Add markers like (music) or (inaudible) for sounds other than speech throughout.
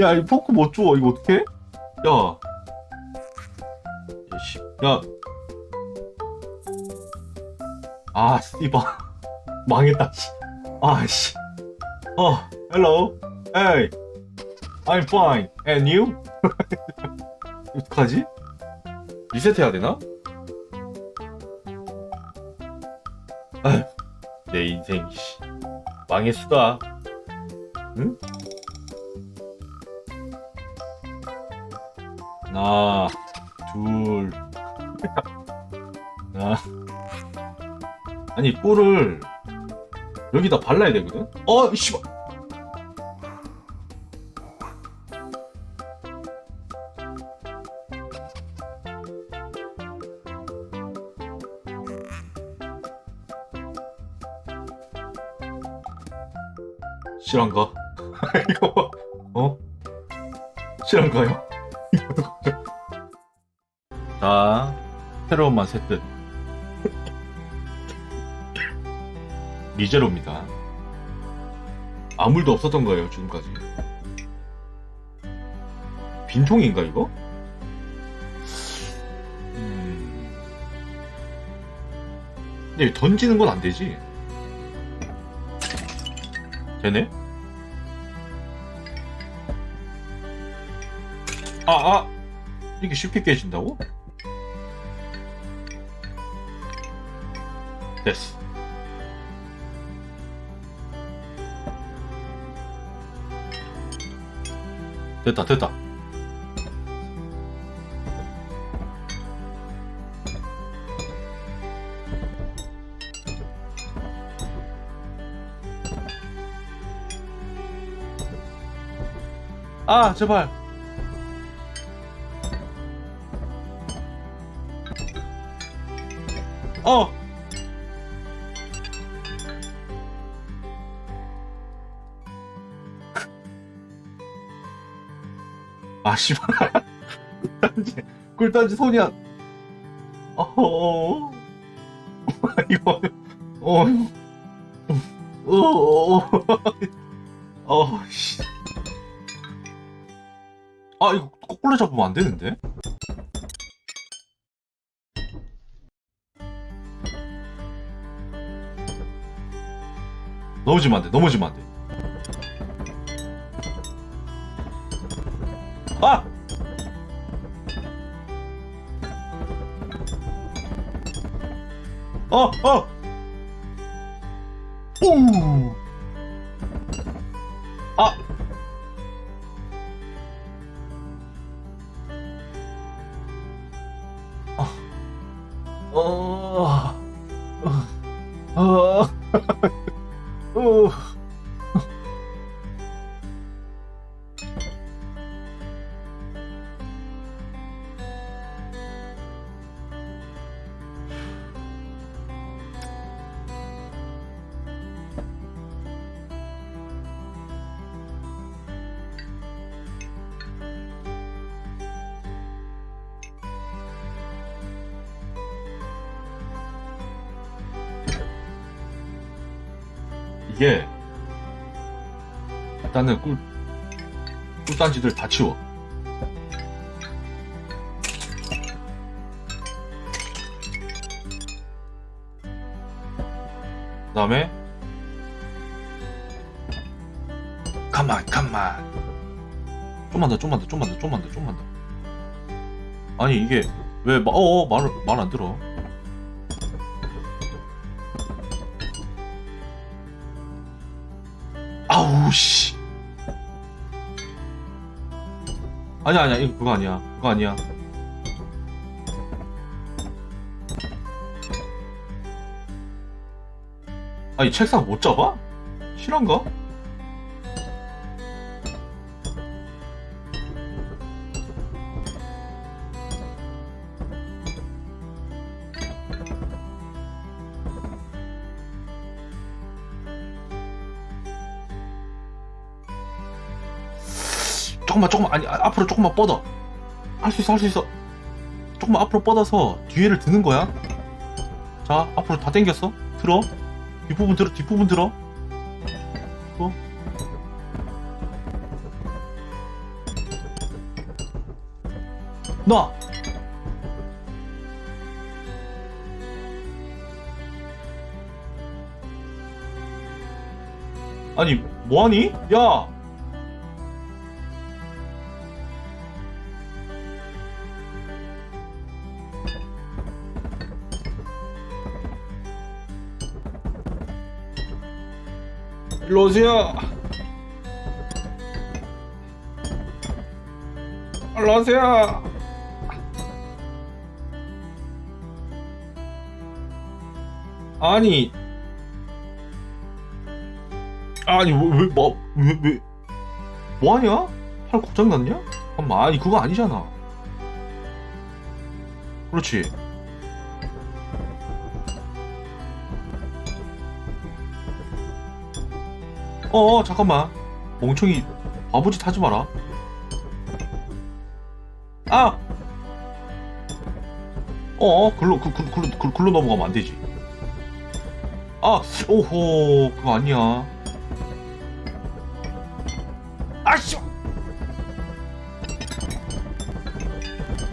야, 이 포크 못 줘. 이거 어떡해? 야. 야, 씨. 야. 아, 씨발. (laughs) 망했다, 씨. 아, 씨. 어, hello. Hey. I'm fine. And you? (laughs) 어떡하지? 리셋해야 되나? 아휴, 내 인생, 씨. 망했수다. 응? 하나, 둘, 하나. 아니, 꿀을 여기다 발라야 되거든? 어, 이씨발. 실한가? (laughs) 이거 어? 실한가요? (laughs) 자, 새로운 맛 셋듯 미제로입니다. 아무 일도 없었던 거예요 지금까지. 빈통인가 이거? 음... 근데 던지는 건 안 되지. 되네? 아, 아! 이게 쉽게 깨진다고? 됐어. 됐다, 됐다. 아, 제발. 어. 아, 씨발. 꿀단지, 꿀단지 손이 안. 어허. 이거, 어. 어, 어, 어. 어, 씨. 아, 이거 거꾸로 잡으면 안 되는데? 넘어지면 안 돼, 넘어지면 안 돼. 아! 어, 어! 오! 아! 어, 이게 일단은 꿀 꿀단지들 다 치워. 그 다음에 가만 가만. 좀만 더 좀만 더 좀만 더 좀만 더 좀만 더. 아니 이게 왜 마- 어어 말을 말 안 들어 씨 아니야 아니야 이거 그거 아니야 그거 아니야 아니 책상 못 잡아? 실한가? 조금만 조금만 아니 아, 앞으로 조금만 뻗어. 할 수 있어 할 수 있어. 조금만 앞으로 뻗어서 뒤에를 드는 거야. 자 앞으로 다 당겼어. 들어. 뒷부분 들어 뒷부분 들어. 들어 나! 아니, 뭐하니? 야! 일로 오세요. 일로 오세요. 아니, 아니 왜뭐왜왜 왜, 뭐하냐? 팔 고장 났냐? 잠깐만, 아니 그거 아니잖아. 그렇지. 어, 어 잠깐만. 멍청이 바보짓 하지 마라. 아! 어, 글로 그, 그, 글로 글- 글로 넘어가면 안 되지. 아 오호 그거 아니야. 아씨!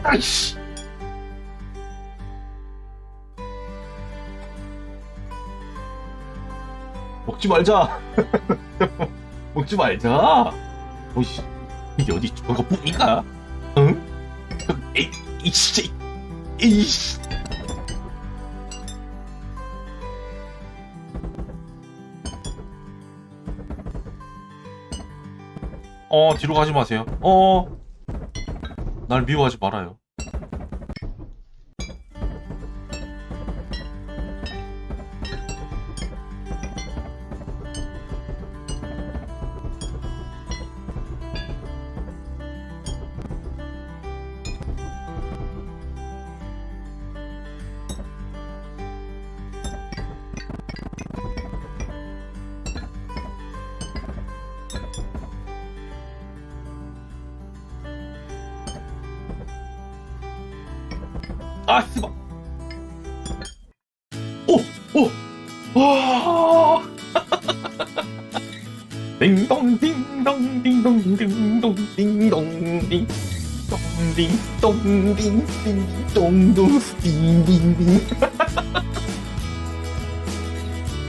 아이씨! 먹지 말자 (laughs) (laughs) 먹지 말자. 어이씨, 이게 어디 저거 뿌니까? 응? 에이, 이 진짜, 이씨. 어, 뒤로 가지 마세요. 어, 날 미워하지 말아요. 아, 씨발. 오, 오, 와. (laughs) 딩동 딩동 딩동 딩동 딩동 딩. 딩딩딩 (laughs)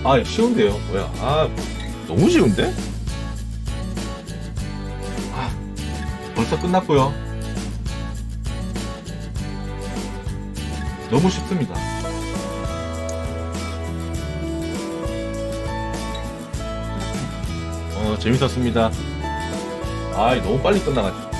아 쉬운데요 뭐야 아 너무 쉬운데 아 벌써 끝났고요 너무 쉽습니다. 어 재밌었습니다. 아 너무 빨리 끝나가지고